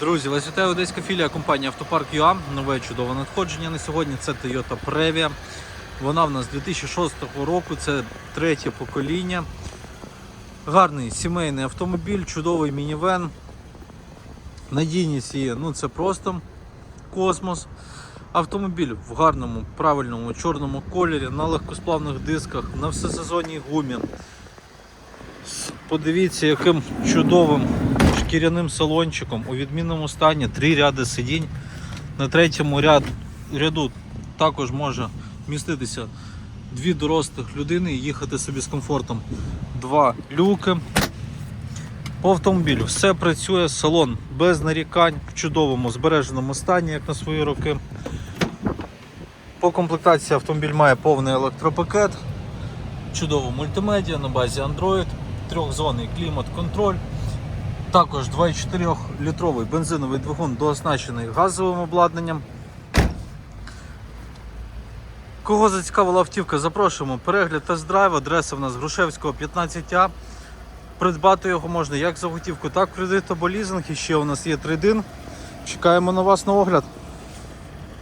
Друзі, вас вітає одеська філія компанії Автопарк ЮА. Нове чудове надходження на сьогодні. Це Toyota Previa. Вона в нас 2006 року, це третє покоління. Гарний сімейний автомобіль, чудовий мінівен. Надійність її, ну це просто космос. Автомобіль в гарному, правильному чорному кольорі, на легкосплавних дисках, на всесезонній гумі. Подивіться, яким чудовим шкіряним салончиком у відмінному стані, три ряди сидінь. На третьому ряд, ряду також може вміститися дві дорослих людини і їхати собі з комфортом. Два люки. По автомобілю все працює, салон без нарікань, в чудовому збереженому стані, як на свої роки. По комплектації автомобіль має повний електропакет, чудову мультимедіа на базі Android, трьохзонний клімат-контроль. Також 2,4 літровий бензиновий двигун дооснащений газовим обладнанням. Кого зацікавила автівка, запрошуємо. Перегляд тест-драйв, адреса в нас Грушевського 15А. Придбати його можна як за готівку, так в кредит або лізинг. І ще у нас є трейдин. Чекаємо на вас на огляд.